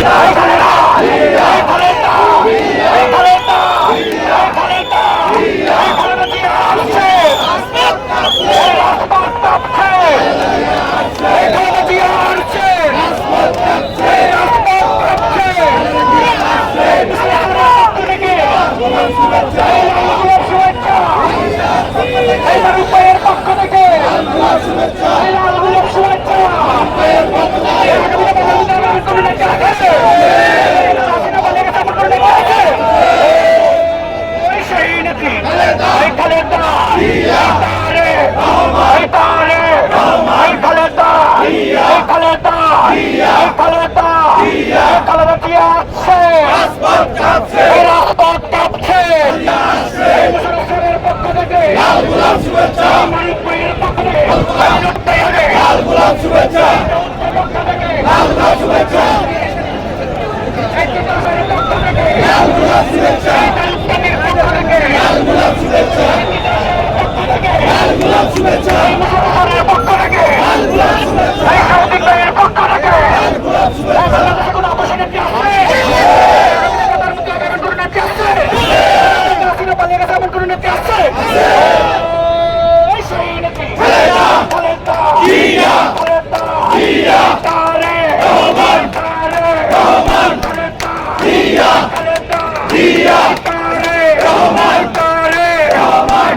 রূপায়ের রাজপথ কাঁপছে। সরকারের পক্ষ থেকে মানিক ভাইয়ের পক্ষ থেকে লড়তে হবে। সরকারের পক্ষ থেকে এই সাংবাদিক ভাইয়ের পক্ষ থেকে বাংলাদেশে কোনো অপসনের কি আছে? প্রধানমন্ত্রী আবেদন করে নেত্রী আছে? হাসিনা পালিয়ে নেত্রী আছে? এই নেত্রী। খালেদা। খালেদা। তারে। তারে। খালেদা। তারে। তারে।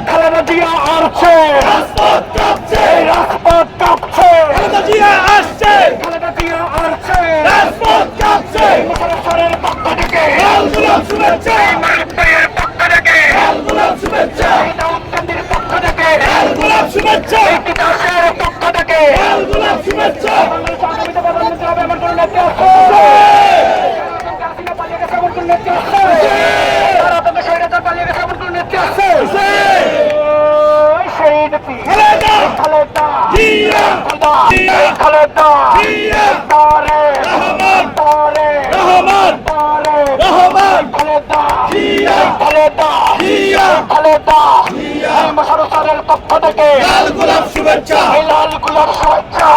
খালেদা জিয়া আসছে। এই রাজপথ কাঁপছে। খালেদা জিয়া আসছে। পক্ষ থেকে। পক্ষ থেকে। ইতিহাসের পক্ষ থেকে। বাংলাদেশ আগামীতে প্রধানমন্ত্রী হবে এমন কোনো নেত্রী আছে? হাসিনা পালিয়ে গেছে এমন কোনো নেত্রী আছে? তারা তোকে স্বৈরাচার পালিয়ে গেছে এমন কোনো নেত্রী আছে? ওই সেই নেত্রী। খালেদা। খালেদা। এই খালেদা। তারে। তারে। তারে। খালেদা। খালেদা। খালেদা। এই মোশাররফের পক্ষ থেকে লাল গোলাপ শুভেচ্ছা লাল গোলাপ শুভেচ্ছা